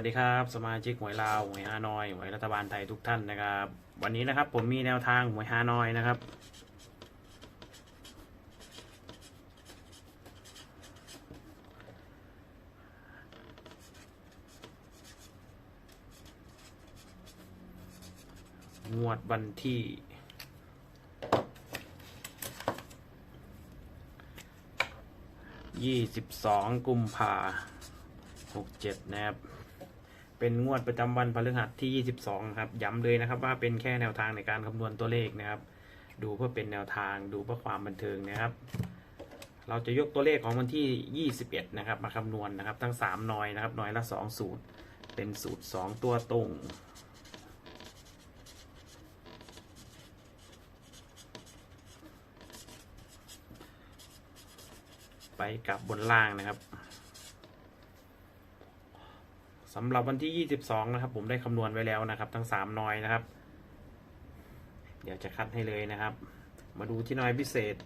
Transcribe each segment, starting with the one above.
วัสดีครับ สมาชิกหวยลาวหวยฮานอยหวยรัฐบาลไทยทุกท่านนะครับ วันนี้นะครับผมมีแนวทางหวยฮานอยนะครับ งวดวันที่ยี่สิบสองกุมภาหกเจ็ดนะครับ เป็นงวดประจำวันพฤหัสที่ 22 ครับ ย้ำเลยนะครับว่าเป็นแค่แนวทางในการคำนวณตัวเลขนะครับ ดูเพื่อเป็นแนวทางดูเพื่อความบันเทิงนะครับ เราจะยกตัวเลขของวันที่ 21 นะครับ มาคำนวณนะครับ ทั้ง 3 หน่อยนะครับ หน่อยละ 2 สูตร เป็นสูตร 2 ตัวตรงไปกลับบนล่างนะครับ สำหรับวันที่ 22 นะครับ ผมได้คำนวณไว้แล้วนะครับ ทั้ง 3นอยนะครับ เดี๋ยวจะคัดให้เลยนะครับ มาดูที่นอยพิเศษ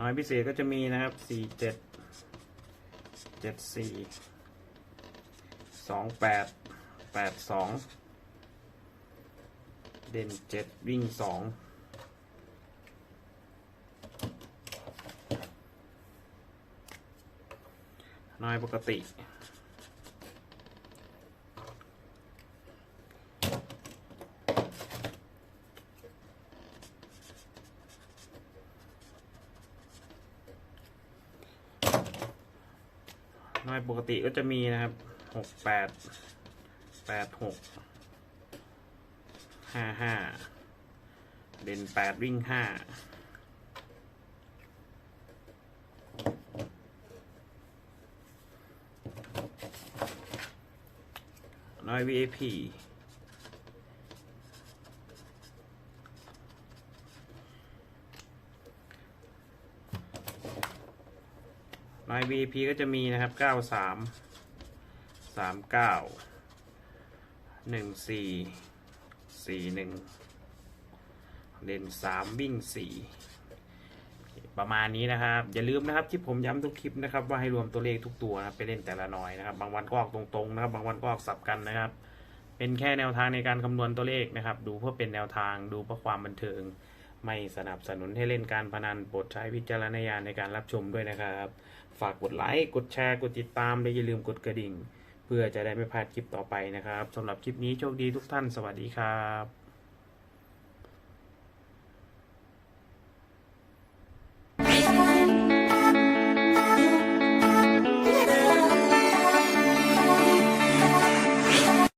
น้อยพิเศษก็จะมีนะครับ 4 7 7 4 2 8 8 2เด่น7วิ่ง2น้อยปกติน้อยปกติก็จะมีนะครับ หกแปดแปดหกห้าห้าเด่นแปดวิ่งห้าน้อย VIP น้อย VIP ก็จะมีนะครับ93 39 14 41เด่น3วิ่ง4ประมาณนี้นะครับ อย่าลืมนะครับที่ผมย้ำทุกคลิปนะครับ ว่าให้รวมตัวเลขทุกตัวนะครับไปเล่นแต่ละหน่อยนะครับ บางวันก็ออกตรงๆนะครับ บางวันก็ออกสับกันนะครับ เป็นแค่แนวทางในการคำนวณตัวเลขนะครับ ดูเพื่อเป็นแนวทางดูเพื่อความบันเทิง ไม่สนับสนุนให้เล่นการพนันโปรดใช้วิจารณญาณในการรับชมด้วยนะครับ ฝากกดไลค์กดแชร์กดติดตามและอย่าลืมกดกระดิ่ง พื่อจะได้ไม่พลาดคลิปต่อไปนะครับสำหรับคลิปนี้โชคดีทุกท่านสวัสดีครับ